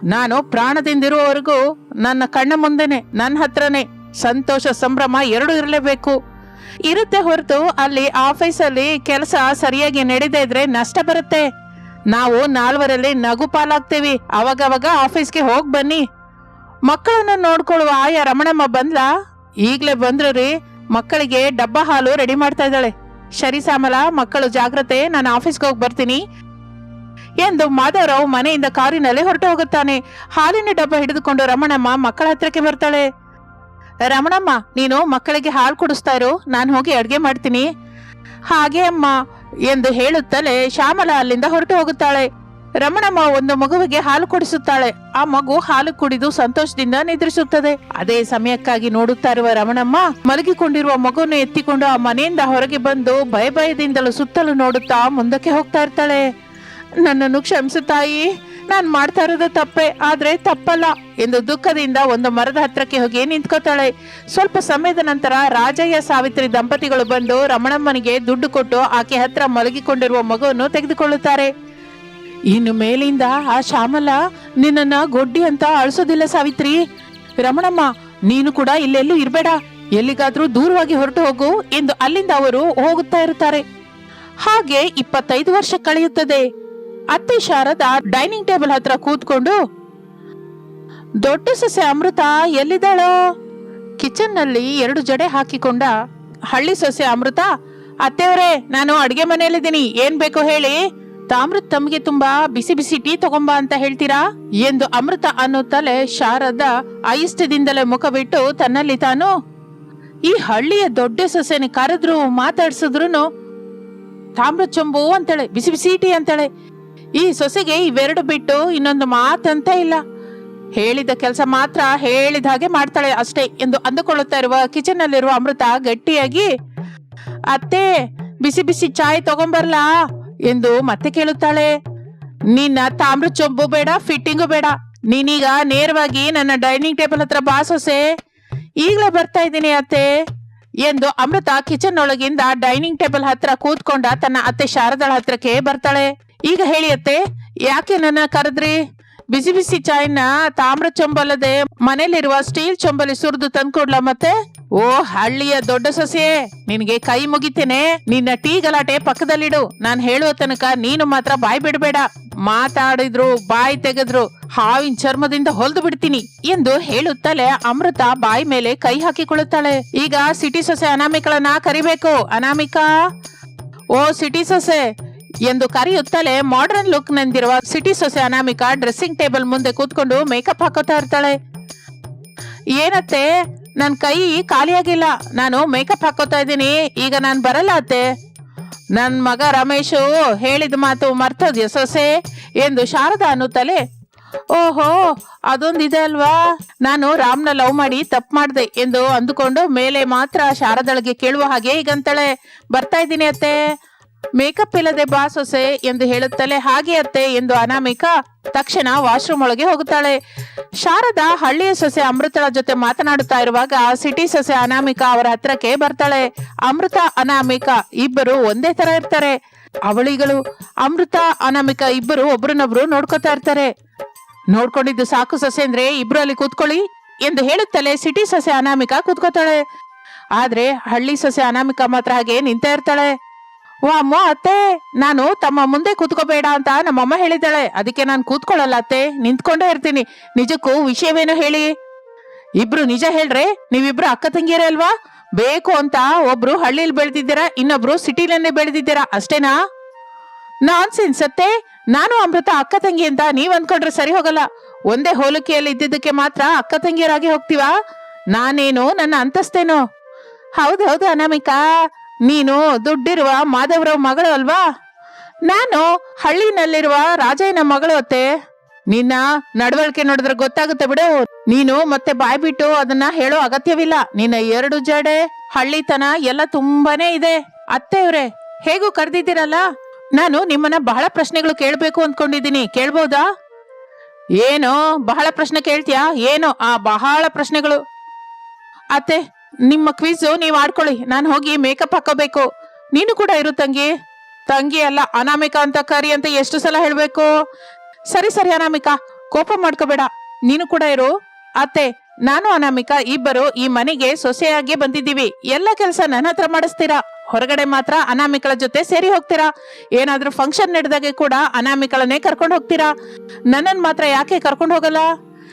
ನಾನು ಪ್ರಾಣದಿಂದಿರುವವರೆಗೂ ನನ್ನ ಕಣ್ಣ ಮುಂದೆನೆ, ನನ್ನ ಹತ್ರನೇ ಸಂತೋಷ, ಸಂಭ್ರಮ ಎರಡು ಇರಲೇಬೇಕು. ಇರುತ್ತೆ ಹೊರತು ಅಲ್ಲಿ ಆಫೀಸಲ್ಲಿ ಕೆಲಸ ಸರಿಯಾಗಿ ನಡೆದೇ ಇದ್ರೆ ನಷ್ಟ ಬರುತ್ತೆ. ನಾವು ನಾಲ್ವರಲ್ಲಿ ನಗು ಪಾಲಾಗ್ತೀವಿ. ಅವಾಗವಾಗ ಆಫೀಸ್ಗೆ ಹೋಗಿ ಬನ್ನಿ. ಮಕ್ಕಳನ್ನ ನೋಡ್ಕೊಳ್ಳುವ ಆಯಾ ರಮಣಮ್ಮ ಬಂದ್ಲಾ? ಈಗ್ಲೇ ಬಂದ್ರು ರೀ, ಮಕ್ಕಳಿಗೆ ಡಬ್ಬ ಹಾಲು ರೆಡಿ ಮಾಡ್ತಾ ಇದ್ದಾಳೆ. ಸರಿ ಸಾಮಲ, ಮಕ್ಕಳು ಜಾಗ್ರತೆ, ನಾನು ಆಫೀಸ್ಗೆ ಹೋಗಿ ಬರ್ತೀನಿ. ಎಂದು ಮಾಧವರಾವ್ ಮನೆಯಿಂದ ಕಾರಿನಲ್ಲಿ ಹೊರಟು ಹೋಗುತ್ತಾನೆ. ಹಾಲಿನ ಡಬ್ಬ ಹಿಡಿದುಕೊಂಡು ರಮಣಮ್ಮ ಮಕ್ಕಳ ಹತ್ರಕ್ಕೆ ಬರ್ತಾಳೆ. ರಮಣಮ್ಮ, ನೀನು ಮಕ್ಕಳಿಗೆ ಹಾಲು ಕುಡಿಸ್ತಾ ಇರು, ನಾನು ಹೋಗಿ ಅಡುಗೆ ಮಾಡ್ತೀನಿ. ಹಾಗೆ ಅಮ್ಮ, ಎಂದು ಹೇಳುತ್ತಲೇ ಶ್ಯಾಮಲ ಅಲ್ಲಿಂದ ಹೊರಟು ಹೋಗುತ್ತಾಳೆ. ರಮಣಮ್ಮ ಒಂದು ಮಗುವಿಗೆ ಹಾಲು ಕೊಡಿಸುತ್ತಾಳೆ. ಆ ಮಗು ಹಾಲು ಕುಡಿದು ಸಂತೋಷದಿಂದ ನಿದ್ರಿಸುತ್ತದೆ. ಅದೇ ಸಮಯಕ್ಕಾಗಿ ನೋಡುತ್ತಾ ಇರುವ ರಮಣಮ್ಮ ಮಲಗಿಕೊಂಡಿರುವ ಮಗುವನ್ನು ಎತ್ತಿಕೊಂಡು ಆ ಮನೆಯಿಂದ ಹೊರಗೆ ಬಂದು ಭಯ ಭಯದಿಂದಲೂ ಸುತ್ತಲೂ ನೋಡುತ್ತಾ ಮುಂದಕ್ಕೆ ಹೋಗ್ತಾ ಇರ್ತಾಳೆ. ನನ್ನನ್ನು ಕ್ಷಮಿಸು ತಾಯಿ. ನಾನ್ ಮಾಡ್ತಾ ಇರೋದು ತಪ್ಪೆ. ಆದ್ರೆ ತಪ್ಪಲ್ಲ ಎಂದು ದುಃಖದಿಂದ ಒಂದು ಮರದ ಹತ್ರಕ್ಕೆ ಹೋಗಿ ನಿಂತ್ಕೋತಾಳೆ. ಸ್ವಲ್ಪ ಸಮಯದ ನಂತರ ರಾಜಯ್ಯ, ಸಾವಿತ್ರಿ ದಂಪತಿಗಳು ಬಂದು ರಮಣಮ್ಮನಿಗೆ ದುಡ್ಡು ಕೊಟ್ಟು ಆಕೆ ಹತ್ರ ಮಲಗಿಕೊಂಡಿರುವ ಮಗುವನ್ನು ತೆಗೆದುಕೊಳ್ಳುತ್ತಾರೆ. ಇನ್ನು ಮೇಲಿಂದ ಆ ಶ್ಯಾಮಲ ನಿನ್ನನ್ನ ಗೊಡ್ಡಿ ಅಂತ ಅಳಿಸೋದಿಲ್ಲ ಸಾವಿತ್ರಿ. ರಮಣಮ್ಮ, ನೀನು ಕೂಡ ಇಲ್ಲೆಲ್ಲೂ ಇರಬೇಡ. ಎಲ್ಲಿಗಾದ್ರೂ ದೂರವಾಗಿ ಹೊರಟು ಹೋಗು ಎಂದು ಅಲ್ಲಿಂದ ಅವರು ಹೋಗುತ್ತಾ ಇರುತ್ತಾರೆ. ಹಾಗೆ ಇಪ್ಪತ್ತೈದು ವರ್ಷ ಕಳೆಯುತ್ತದೆ. ಅತ್ತೆ ಶಾರದ ಡೈನಿಂಗ್ ಟೇಬಲ್ ಹತ್ರ ಕೂತ್ಕೊಂಡು, ದೊಡ್ಡ ಸೊಸೆ ಅಮೃತ ಎಲ್ಲಿದ್ದಾಳೋ? ಕಿಚನ್ನಲ್ಲಿ ಎರಡು ಜಡೆ ಹಾಕಿಕೊಂಡ, ಹಳ್ಳಿ ಸೊಸೆ ಅಮೃತ, ಅತ್ತೆಯವರೇ, ನಾನು ಅಡಿಗೆ ಮನೆಯಲ್ಲಿದ್ದೀನಿ, ಏನ್ ಬೇಕೋ ಹೇಳಿ. ತಾಮ್ರದ ತಮಗೆ ತುಂಬಾ ಬಿಸಿ ಬಿಸಿ ಟೀ ತಗೊಂಬ ಅಂತ ಹೇಳ್ತೀರಾ? ಎಂದು ಅಮೃತ ಅನ್ನುತ್ತಲೇ ಶಾರದ ಐಷ್ಟದಿಂದಲೇ ಮುಖ ಬಿಟ್ಟು ತನ್ನಲ್ಲಿ ತಾನು, ಈ ಹಳ್ಳಿಯ ದೊಡ್ಡ ಸೊಸೆನ ಕರೆದ್ರು ಮಾತಾಡ್ಸಿದ್ರು ತಾಮ್ರ ಚೊಂಬು ಅಂತೇಳೆ, ಬಿಸಿ ಬಿಸಿ ಟೀ ಅಂತೇಳೆ, ಈ ಸೊಸೆಗೆ ಇವೆರಡು ಬಿಟ್ಟು ಇನ್ನೊಂದು ಮಾತಂತ ಇಲ್ಲ. ಹೇಳಿದ ಕೆಲಸ ಮಾತ್ರ ಹೇಳಿದ ಹಾಗೆ ಮಾಡ್ತಾಳೆ ಅಷ್ಟೇ ಎಂದು ಅಂದುಕೊಳ್ಳುತ್ತಾ ಇರುವ ಕಿಚನ್ ನಲ್ಲಿರುವ ಅಮೃತ ಗಟ್ಟಿಯಾಗಿ, ಅತ್ತೆ, ಬಿಸಿ ಬಿಸಿ ಚಾಯ್ ತಗೊಂಬರ್ಲಾ? ಎಂದು ಮತ್ತೆ ಕೇಳುತ್ತಾಳೆ. ನಿನ್ನ ತಾಮ್ರ ಚೊಂಬು ಬೇಡ ಫಿಟ್ಟಿಂಗು ಬೇಡ. ನೀನೀಗ ನೇರವಾಗಿ ನನ್ನ ಡೈನಿಂಗ್ ಟೇಬಲ್ ಹತ್ರ ಬಾಸೋಸೆ ಈಗಲೇ ಬರ್ತಾ ಇದ್ದೀನಿ ಅತ್ತೆ ಎಂದು ಅಮೃತ ಕಿಚನ್ ಒಳಗಿಂದ ಡೈನಿಂಗ್ ಟೇಬಲ್ ಹತ್ರ ಕೂತ್ಕೊಂಡ ತನ್ನ ಅತ್ತೆ ಶಾರದಾಳ ಹತ್ರಕ್ಕೆ ಬರ್ತಾಳೆ. ಈಗ ಹೇಳಿ ಅತ್ತೆ, ಯಾಕೆ ನನ್ನ ಕರೆದ್ರಿ? ಬಿಸಿ ಬಿಸಿ ಚಾಯ್ನ ತಾಮ್ರ ಚೊಂಬಲ್ಲದೆ ಮನೇಲಿರುವ ಸ್ಟೀಲ್ ಚೊಂಬಲಿ ಸುರಿದು ತಂದ್ಕೊಡ್ಲ ಮತ್ತೆ? ಓ, ಹಳ್ಳಿಯ ದೊಡ್ಡ ಸೊಸೆ ನಿನ್ಗೆ ಕೈ ಮುಗಿತೇನೆ. ನಿನ್ನ ಟೀ ಗಲಾಟೆ ಪಕ್ಕದಲ್ಲಿಡು. ನಾನ್ ಹೇಳುವ ತನಕ ನೀನು ಮಾತ್ರ ಬಾಯ್ ಬಿಡಬೇಡ. ಮಾತಾಡಿದ್ರು, ಬಾಯಿ ತೆಗೆದ್ರು. ಹಾವಿನ ಚರ್ಮದಿಂದ ಹೊಲ್ದು ಬಿಡ್ತೀನಿ ಎಂದು ಹೇಳುತ್ತಲೇ ಅಮೃತ ಬಾಯಿ ಮೇಲೆ ಕೈ ಹಾಕಿಕೊಳ್ಳುತ್ತಾಳೆ. ಈಗ ಸಿಟಿ ಸೊಸೆ ಅನಾಮಿಕಳನ್ನ ಕರಿಬೇಕು. ಅನಾಮಿಕಾ? ಓ, ಸಿಟಿ ಸೊಸೆ ಎಂದು ಕರೆಯುತ್ತಲೇ ಮಾಡರ್ನ್ ಲುಕ್ ನಂದಿರುವ ಸಿಟಿ ಸೊಸೆ ಅನಾಮಿಕಾ ಡ್ರೆಸ್ಸಿಂಗ್ ಟೇಬಲ್ ಮುಂದೆ ಕೂತ್ಕೊಂಡು ಮೇಕಪ್ ಹಾಕೋತಾ ಇರ್ತಾಳೆ. ಏನತ್ತೆ? ನನ್ ಕೈ ಖಾಲಿಯಾಗಿಲ್ಲ. ನಾನು ಮೇಕಪ್ ಹಾಕೋತಾ ಇದ್ದೀನಿ. ಈಗ ನಾನು ಬರಲ್ಲ ಅತ್ತೆ. ನನ್ನ ಮಗ ರಮೇಶು ಹೇಳಿದ ಮಾತು ಮರ್ತೋದ್ಯ ಸೊಸೆ ಎಂದು ಶಾರದಾ ಅನ್ನುತ್ತಲೇ. ಓಹೋ ಅದೊಂದಿದೆ ಅಲ್ವಾ? ನಾನು ರಾಮ್ನ ಲವ್ ಮಾಡಿ ತಪ್ಪು ಮಾಡಿದೆ ಎಂದು ಅಂದುಕೊಂಡು ಮೇಲೆ ಮಾತ್ರ ಶಾರದಳಿಗೆ ಕೇಳುವ ಹಾಗೆ ಈಗಂತಳೆ. ಬರ್ತಾ ಇದ್ದೀನಿ ಅತ್ತೆ. ಮೇಕಪ್ ಇಲ್ಲದೆ ಬಾ ಸೊಸೆ ಎಂದು ಹೇಳುತ್ತಲೇ ಹಾಗೆ ಅತ್ತೆ ಎಂದು ಅನಾಮಿಕ ತಕ್ಷಣ ವಾಶ್ರೂಮ್ ಒಳಗೆ ಹೋಗುತ್ತಾಳೆ. ಶಾರದಾ ಹಳ್ಳಿಯ ಸೊಸೆ ಅಮೃತಳ ಜೊತೆ ಮಾತನಾಡುತ್ತಾ ಇರುವಾಗ ಸಿಟಿ ಸೊಸೆ ಅನಾಮಿಕ ಅವರ ಹತ್ರಕ್ಕೆ ಬರ್ತಾಳೆ. ಅಮೃತ, ಅನಾಮಿಕ ಇಬ್ಬರು ಒಂದೇ ತರ ಇರ್ತಾರೆ. ಅವಳಿಗಳು, ಅಮೃತ, ಅನಾಮಿಕ ಇಬ್ಬರು ಒಬ್ರನ್ನೊಬ್ರು ನೋಡ್ಕೊತಾ ಇರ್ತಾರೆ. ನೋಡ್ಕೊಂಡಿದ್ದು ಸಾಕು ಸೊಸೆ ಅಂದ್ರೆ ಇಬ್ರು ಅಲ್ಲಿ ಕೂತ್ಕೊಳ್ಳಿ ಎಂದು ಹೇಳುತ್ತಲೇ ಸಿಟಿ ಸೊಸೆ ಅನಾಮಿಕಾ ಕೂತ್ಕೋತಾಳೆ. ಆದ್ರೆ ಹಳ್ಳಿ ಸೊಸೆ ಅನಾಮಿಕ ಮಾತ್ರ ಹಾಗೆ ನಿಂತ ಇರ್ತಾಳೆ. ಓ ಅಮ್ಮ ಅತ್ತೆ, ನಾನು ತಮ್ಮ ಮುಂದೆ ಕೂತ್ಕೋಬೇಡ ಅಂತ ನಮ್ಮಮ್ಮ ಹೇಳಿದ್ದಾಳೆ. ಅದಕ್ಕೆ ನಾನು ಕೂತ್ಕೊಳ್ಳಲ್ಲ ಅತ್ತೆ, ನಿಂತ್ಕೊಂಡೇ ಇರ್ತೀನಿ. ನಿಜಕ್ಕೂ ವಿಷಯವೇನು ಹೇಳಿ? ಇಬ್ರು ನಿಜ ಹೇಳ್ರೆ, ನೀವಿಬ್ರು ಅಕ್ಕ ತಂಗಿಯರೇ ಅಲ್ವಾ? ಬೇಕು ಅಂತ ಒಬ್ರು ಹಳ್ಳಿಲಿ ಬೆಳೆದಿದ್ದೀರಾ, ಇನ್ನೊಬ್ರು ಸಿಟಿಲನ್ನೇ ಬೆಳೆದಿದ್ದೀರಾ, ಅಷ್ಟೇನಾ? ನಾನ್ ಅತ್ತೆ, ನಾನು ಅಮೃತ ಅಕ್ಕ ತಂಗಿ ಅಂತ ನೀವ್ ಅಂದ್ಕೊಂಡ್ರೆ ಸರಿ ಹೋಗಲ್ಲ. ಒಂದೇ ಹೋಲಿಕೆಯಲ್ಲಿ ಇದ್ದಿದ್ದಕ್ಕೆ ಮಾತ್ರ ಅಕ್ಕ ತಂಗಿಯರಾಗಿ ಹೋಗ್ತೀವಾ? ನಾನೇನು ನನ್ನ ಅಂತಸ್ತೇನೋ? ಹೌದು ಹೌದು ಅನಾಮಿಕಾ. ನೀನು ದುಡ್ಡಿರುವ ಮಾಧವರಾವ್ ಮಗಳು ಅಲ್ವಾ? ನಾನು ಹಳ್ಳಿನಲ್ಲಿರುವ ರಾಜಯ್ಯನ ಮಗಳು ಅತ್ತೆ. ನಿನ್ನ ನಡವಳಿಕೆ ನೋಡಿದ್ರೆ ಗೊತ್ತಾಗುತ್ತೆ ಬಿಡು. ನೀನು ಮತ್ತೆ ಬಾಯ್ ಬಿಟ್ಟು ಅದನ್ನ ಹೇಳೋ ಅಗತ್ಯವಿಲ್ಲ. ನಿನ್ನ ಎರಡು ಜಡೆ ಹಳ್ಳಿತನ ಎಲ್ಲ ತುಂಬಾನೇ ಇದೆ. ಅತ್ತೆಯವ್ರೆ, ಹೇಗೂ ಕರೆದಿದ್ದೀರಲ್ಲ? ನಾನು ನಿಮ್ಮನ್ನ ಬಹಳ ಪ್ರಶ್ನೆಗಳು ಕೇಳಬೇಕು ಅಂದ್ಕೊಂಡಿದ್ದೀನಿ. ಕೇಳ್ಬೋದಾ? ಏನು ಬಹಳ ಪ್ರಶ್ನೆ ಕೇಳ್ತೀಯಾ? ಏನು? ಆ ಬಹಳ ಪ್ರಶ್ನೆಗಳು. ಅತ್ತೆ ನಿಮ್ಮ ಕ್ವಿಜ್ ನೀವ್ ಆಡ್ಕೊಳ್ಳಿ. ನಾನು ಹೋಗಿ ಮೇಕಪ್ ಹಾಕೋಬೇಕು. ನೀನು ಕೂಡ ಇರು ತಂಗಿ. ತಂಗಿ ಅಲ್ಲ, ಅನಾಮಿಕಾ ಅಂತ ಕರಿ ಅಂತ ಎಷ್ಟು ಸಲ ಹೇಳ್ಬೇಕು? ಸರಿ ಸರಿ ಅನಾಮಿಕಾ, ಕೋಪ ಮಾಡ್ಕೋಬೇಡ. ನೀನು ಕೂಡ ಇರು. ಅತ್ತೆ, ನಾನು ಅನಾಮಿಕಾ, ಇಬ್ಬರು ಈ ಮನೆಗೆ ಸೊಸೆಯಾಗಿ ಬಂದಿದ್ದೀವಿ. ಎಲ್ಲ ಕೆಲಸ ನನ್ನ ಹತ್ರ ಮಾಡಿಸ್ತೀರಾ? ಹೊರಗಡೆ ಮಾತ್ರ ಅನಾಮಿಕಳ ಜೊತೆ ಸೇರಿ ಹೋಗ್ತೀರಾ? ಏನಾದ್ರೂ ಫಂಕ್ಷನ್ ನಡೆದಾಗೆ ಕೂಡ ಅನಾಮಿಕಳನ್ನೇ ಕರ್ಕೊಂಡು ಹೋಗ್ತೀರಾ? ನನ್ನನ್ ಮಾತ್ರ ಯಾಕೆ ಕರ್ಕೊಂಡು ಹೋಗಲ್ಲ?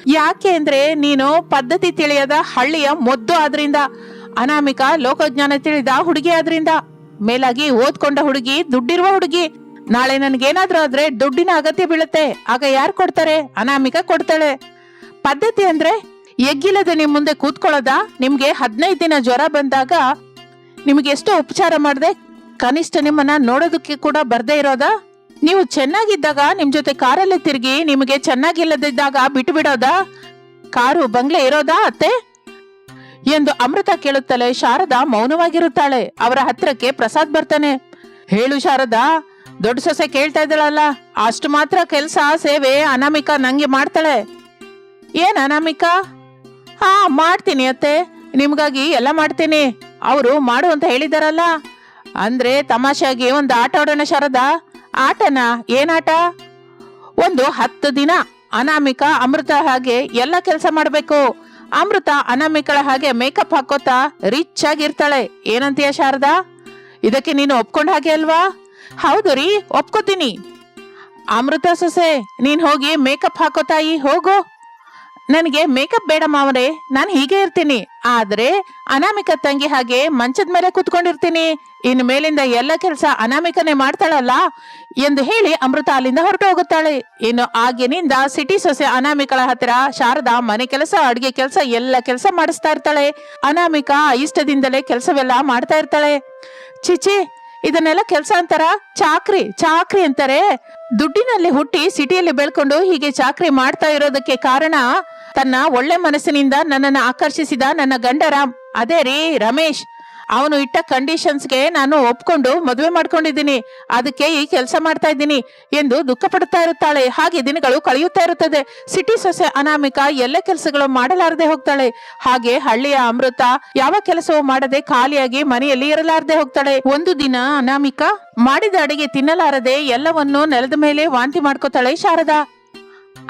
ಯಾಕೆ ಅಂದ್ರೆ ನೀನು ಪದ್ಧತಿ ತಿಳಿಯದ ಹಳ್ಳಿಯ ಮೊದ್ದು ಆದ್ರಿಂದ, ಅನಾಮಿಕ ಲೋಕಜ್ಞಾನ ತಿಳಿದ ಹುಡುಗಿ ಆದ್ರಿಂದ, ಮೇಲಾಗಿ ಓದ್ಕೊಂಡ ಹುಡುಗಿ, ದುಡ್ಡಿರುವ ಹುಡುಗಿ. ನಾಳೆ ನನ್ಗೇನಾದ್ರೂ ಆದ್ರೆ ದುಡ್ಡಿನ ಅಗತ್ಯ ಬೀಳುತ್ತೆ. ಆಗ ಯಾರು ಕೊಡ್ತಾರೆ? ಅನಾಮಿಕ ಕೊಡ್ತಾಳೆ. ಪದ್ಧತಿ ಅಂದ್ರೆ ಎಗ್ಗಿಲ್ಲದೆ ನಿಮ್ ಮುಂದೆ ಕೂತ್ಕೊಳ್ಳೋದ? ನಿಮ್ಗೆ ಹದಿನೈದು ದಿನ ಜ್ವರ ಬಂದಾಗ ನಿಮ್ಗೆ ಎಷ್ಟೋ ಉಪಚಾರ ಮಾಡದೆ. ಕನಿಷ್ಠ ನಿಮ್ಮನ್ನ ನೋಡೋದಕ್ಕೆ ಕೂಡ ಬರ್ದೇ ಇರೋದ? ನೀವು ಚೆನ್ನಾಗಿದ್ದಾಗ ನಿಮ್ ಜೊತೆ ಕಾರಲ್ಲೇ ತಿರುಗಿ ನಿಮಗೆ ಚೆನ್ನಾಗಿಲ್ಲದಿದ್ದಾಗ ಬಿಟ್ಟು ಬಿಡೋದಾ? ಕಾರು ಬಂಗ್ಲೆ ಇರೋದಾ ಅತ್ತೆ? ಎಂದು ಅಮೃತ ಕೇಳುತ್ತಲೇ ಶಾರದಾ ಮೌನವಾಗಿರುತ್ತಾಳೆ. ಅವರ ಹತ್ರಕ್ಕೆ ಪ್ರಸಾದ್ ಬರ್ತಾನೆ. ಹೇಳು ಶಾರದಾ, ದೊಡ್ಡ ಸೊಸೆ ಕೇಳ್ತಾ ಇದ್ದಾಳಲ್ಲ. ಅಷ್ಟು ಮಾತ್ರ ಕೆಲ್ಸ, ಸೇವೆ, ಅನಾಮಿಕಾ ನಂಗೆ ಮಾಡ್ತಾಳೆ. ಏನ್ ಅನಾಮಿಕ? ಹಾ, ಮಾಡ್ತೀನಿ ಅತ್ತೆ. ನಿಮ್ಗಾಗಿ ಎಲ್ಲ ಮಾಡ್ತೀನಿ. ಅವರು ಮಾಡು ಅಂತ ಹೇಳಿದಾರಲ್ಲ. ಅಂದ್ರೆ ತಮಾಷೆಯಾಗಿ ಒಂದು ಆಟ ಆಡೋಣ ಶಾರದಾ. ಆಟನಾ ಏನಾಟ? ಒಂದು ಹತ್ತು ದಿನ ಅನಾಮಿಕ ಅಮೃತ ಹಾಗೆ ಎಲ್ಲ ಕೆಲಸ ಮಾಡಬೇಕು. ಅಮೃತ ಅನಾಮಿಕಳ ಹಾಗೆ ಮೇಕಪ್ ಹಾಕೋತಾ ರಿಚ್ ಆಗಿರ್ತಾಳೆ. ಏನಂತೀಯ ಶಾರದಾ? ಇದಕ್ಕೆ ನೀನು ಒಪ್ಕೊಂಡ ಹಾಗೆ ಅಲ್ವಾ? ಹೌದು ರೀ, ಒಪ್ಕೋತೀನಿ. ಅಮೃತ ಸೊಸೆ, ನೀನ್ ಹೋಗಿ ಮೇಕಪ್ ಹಾಕೋತಾಯಿ, ಹೋಗು. ನನಗೆ ಮೇಕಪ್ ಬೇಡ ಮಾವರೇ ನಾನು ಹೀಗೆ ಇರ್ತೀನಿ. ಆದ್ರೆ ಅನಾಮಿಕ ತಂಗಿ ಹಾಗೆ ಮಂಚದ ಮೇಲೆ ಕುತ್ಕೊಂಡಿರ್ತೀನಿ. ಇನ್ ಮೇಲಿಂದ ಎಲ್ಲ ಕೆಲಸ ಅನಾಮಿಕನೇ ಮಾಡ್ತಾಳಲ್ಲ ಎಂದು ಹೇಳಿ ಅಮೃತ ಅಲ್ಲಿಂದ ಹೊರಟು ಹೋಗುತ್ತಾಳೆ ಇನ್ನು ಆಗಿನಿಂದ ಸಿಟಿ ಸೊಸೆ ಅನಾಮಿಕಳ ಹತ್ತಿರ ಶಾರದಾ ಮನೆ ಕೆಲಸ, ಅಡುಗೆ ಕೆಲಸ, ಎಲ್ಲ ಕೆಲಸ ಮಾಡಿಸ್ತಾ ಇರ್ತಾಳೆ. ಅನಾಮಿಕ ಇಷ್ಟದಿಂದಲೇ ಕೆಲಸವೆಲ್ಲ ಮಾಡ್ತಾ ಇರ್ತಾಳೆ. ಚಿಚಿ ಇದನ್ನೆಲ್ಲ ಕೆಲಸ ಅಂತಾರ? ಚಾಕ್ರಿ ಚಾಕ್ರಿ ಅಂತಾರೆ. ದುಡ್ಡಿನಲ್ಲಿ ಹುಟ್ಟಿ ಸಿಟಿಯಲ್ಲಿ ಬೆಳ್ಕೊಂಡು ಹೀಗೆ ಚಾಕ್ರಿ ಮಾಡ್ತಾ ಇರೋದಕ್ಕೆ ಕಾರಣ ತನ್ನ ಒಳ್ಳೆ ಮನಸ್ಸಿನಿಂದ ನನ್ನನ್ನು ಆಕರ್ಷಿಸಿದ ನನ್ನ ಗಂಡ ರಾಮ್ ಅದೇ ರೀ ರಮೇಶ್. ಅವನು ಇಟ್ಟ ಕಂಡೀಷನ್ಸ್ಗೆ ನಾನು ಒಪ್ಕೊಂಡು ಮದುವೆ ಮಾಡ್ಕೊಂಡಿದ್ದೀನಿ. ಅದಕ್ಕೆ ಈ ಕೆಲಸ ಮಾಡ್ತಾ ಇದ್ದೀನಿ ಎಂದು ದುಃಖ ಪಡ್ತಾ ಇರುತ್ತಾಳೆ. ಹಾಗೆ ದಿನಗಳು ಕಳೆಯುತ್ತಾ ಇರುತ್ತದೆ. ಸಿಟಿ ಸೊಸೆ ಅನಾಮಿಕ ಎಲ್ಲ ಕೆಲಸಗಳು ಮಾಡಲಾರದೆ ಹೋಗ್ತಾಳೆ. ಹಾಗೆ ಹಳ್ಳಿಯ ಅಮೃತ ಯಾವ ಕೆಲಸವೂ ಮಾಡದೆ ಖಾಲಿಯಾಗಿ ಮನೆಯಲ್ಲಿ ಇರಲಾರದೆ ಹೋಗ್ತಾಳೆ. ಒಂದು ದಿನ ಅನಾಮಿಕ ಮಾಡಿದ ಅಡಿಗೆ ತಿನ್ನಲಾರದೆ ಎಲ್ಲವನ್ನೂ ನೆಲದ ಮೇಲೆ ವಾಂತಿ ಮಾಡ್ಕೋತಾಳೆ ಶಾರದಾ.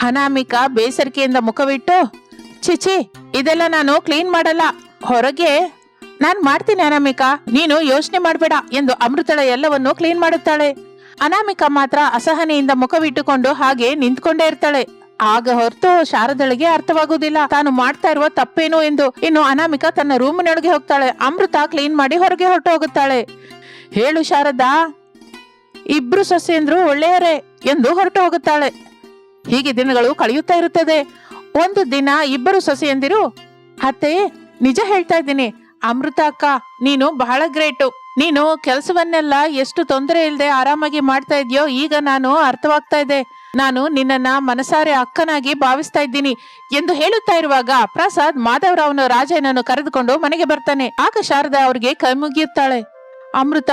ಅನಾಮಿಕ ಬೇಸರಿಕೆಯಿಂದ ಮುಖವಿಟ್ಟು ಚಿಚಿ ಇದೆಲ್ಲ ನಾನು ಕ್ಲೀನ್ ಮಾಡಲ್ಲ. ಹೊರಗೆ, ನಾನ್ ಮಾಡ್ತೀನಿ ಅನಾಮಿಕ, ನೀನು ಯೋಚನೆ ಮಾಡಬೇಡ ಎಂದು ಅಮೃತಳ ಎಲ್ಲವನ್ನೂ ಕ್ಲೀನ್ ಮಾಡುತ್ತಾಳೆ. ಅನಾಮಿಕ ಮಾತ್ರ ಅಸಹನೆಯಿಂದ ಮುಖವಿಟ್ಟುಕೊಂಡು ಹಾಗೆ ನಿಂತ್ಕೊಂಡೇ ಇರ್ತಾಳೆ. ಆಗ ಹೊರತು ಶಾರದಳಿಗೆ ಅರ್ಥವಾಗುವುದಿಲ್ಲ. ತಾನು ಮಾಡ್ತಾ ಇರುವ ತಪ್ಪೇನು ಎಂದು. ಇನ್ನು ಅನಾಮಿಕ ತನ್ನ ರೂಮಿನೊಳಗೆ ಹೋಗ್ತಾಳೆ. ಅಮೃತ ಕ್ಲೀನ್ ಮಾಡಿ ಹೊರಗೆ ಹೊರಟು ಹೋಗುತ್ತಾಳೆ ಹೇಳು ಶಾರದಾ, ಇಬ್ರು ಸೊಸೆಯಂದ್ರು ಒಳ್ಳೆಯರೇ ಎಂದು ಹೊರಟು ಹೋಗುತ್ತಾಳೆ ಹೀಗೆ ದಿನಗಳು ಕಳೆಯುತ್ತಾ ಇರುತ್ತದೆ. ಒಂದು ದಿನ ಇಬ್ಬರು ಸೊಸೆಯಂದಿರು, ಅತ್ತೆ, ನಿಜ ಹೇಳ್ತಾ ಇದ್ದೀನಿ. ಅಮೃತ ಅಕ್ಕ, ನೀನು ಬಹಳ ಗ್ರೇಟು. ನೀನು ಕೆಲಸವನ್ನೆಲ್ಲ ಎಷ್ಟು ತೊಂದರೆ ಇಲ್ಲದೆ ಆರಾಮಾಗಿ ಮಾಡ್ತಾ ಇದೆಯೋ, ಈಗ ನಾನು ಅರ್ಥವಾಗ್ತಾ ಇದೆ. ನಾನು ನಿನ್ನನ್ನ ಮನಸಾರೆ ಅಕ್ಕನಾಗಿ ಭಾವಿಸ್ತಾ ಇದ್ದೀನಿ ಎಂದು ಹೇಳುತ್ತಾ ಇರುವಾಗ ಪ್ರಸಾದ್ ಮಾಧವರಾವ್ನ ರಾಜನನ್ನು ಕರೆದುಕೊಂಡು ಮನೆಗೆ ಬರ್ತಾನೆ. ಆಗ ಶಾರದಾ ಅವ್ರಿಗೆ ಕೈ ಮುಗಿಯುತ್ತಾಳೆ ಅಮೃತ,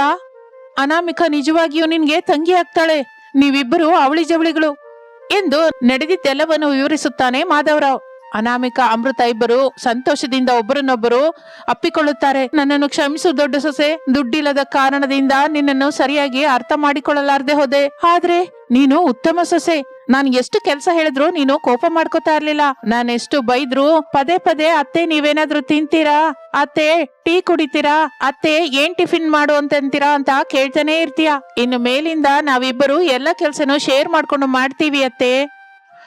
ಅನಾಮಿಕ ನಿಜವಾಗಿಯೂ ನಿನ್ಗೆ ತಂಗಿ ಆಗ್ತಾಳೆ. ನೀವಿಬ್ಬರು ಅವಳಿ ಜವಳಿಗಳು. ಎಂದು ನಡೆದಿದ್ದೆಲ್ಲವನ್ನು ವಿವರಿಸುತ್ತಾನೆ ಮಾಧವರಾವ್. ಅನಾಮಿಕ ಅಮೃತ ಇಬ್ಬರು ಸಂತೋಷದಿಂದ ಒಬ್ಬರನ್ನೊಬ್ಬರು ಅಪ್ಪಿಕೊಳ್ಳುತ್ತಾರೆ. ನನ್ನನ್ನು ಕ್ಷಮಿಸು ದೊಡ್ಡ ಸೊಸೆ. ದುಡ್ಡಿಲ್ಲದ ಕಾರಣದಿಂದ ನಿನ್ನನ್ನು ಸರಿಯಾಗಿ ಅರ್ಥ ಮಾಡಿಕೊಳ್ಳಲಾರದೆ ಹೋದೆ. ಆದ್ರೆ ನೀನು ಉತ್ತಮ ಸೊಸೆ. ನಾನು ಎಷ್ಟು ಕೆಲಸ ಹೇಳಿದ್ರು ನೀನು ಕೋಪ ಮಾಡ್ಕೋತಾ ಇರ್ಲಿಲ್ಲ. ನಾನು ಎಷ್ಟು ಬೈದ್ರು, ಪದೇ ಪದೇ ಅತ್ತೆ ನೀವೇನಾದ್ರೂ ತಿಂತೀರಾ? ಅತ್ತೆ, ಟೀ ಕುಡಿತೀರಾ? ಅತ್ತೆ, ಏನ್ ಟಿಫಿನ್ ಮಾಡು ಅಂತಂತೀರಾ ಅಂತ ಕೇಳ್ತಾನೆ ಇರ್ತೀಯ. ಇನ್ನು ಮೇಲಿಂದ ನಾವಿಬ್ಬರು ಎಲ್ಲ ಕೆಲ್ಸನೂ ಶೇರ್ ಮಾಡ್ಕೊಂಡು ಮಾಡ್ತೀವಿ ಅತ್ತೆ.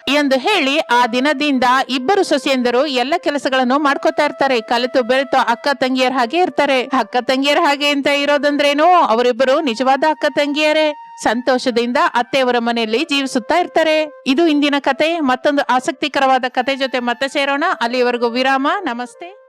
ಎಂದು ಹೇಳಿ ಆ ದಿನದಿಂದ ಇಬ್ಬರು ಸೊಸೆಯಂದರು ಎಲ್ಲ ಕೆಲಸಗಳನ್ನು ಮಾಡ್ಕೋತಾ ಇರ್ತಾರೆ. ಕಲಿತು ಬೆರೆತು ಅಕ್ಕ ತಂಗಿಯರ ಹಾಗೆ ಇರ್ತಾರೆ. ಅಕ್ಕ ತಂಗಿಯರ ಹಾಗೆ ಅಂತ ಇರೋದಂದ್ರೇನು? ಅವರಿಬ್ಬರು ನಿಜವಾದ ಅಕ್ಕ ತಂಗಿಯರೇ. ಸಂತೋಷದಿಂದ ಅತ್ತೆಯವರ ಮನೆಯಲ್ಲಿ ಜೀವಿಸುತ್ತಾ ಇರ್ತಾರೆ. ಇದು ಇಂದಿನ ಕತೆ. ಮತ್ತೊಂದು ಆಸಕ್ತಿಕರವಾದ ಕತೆ ಜೊತೆ ಮತ್ತೆ ಸೇರೋಣ. ಅಲ್ಲಿವರೆಗೂ ವಿರಾಮ. ನಮಸ್ತೆ.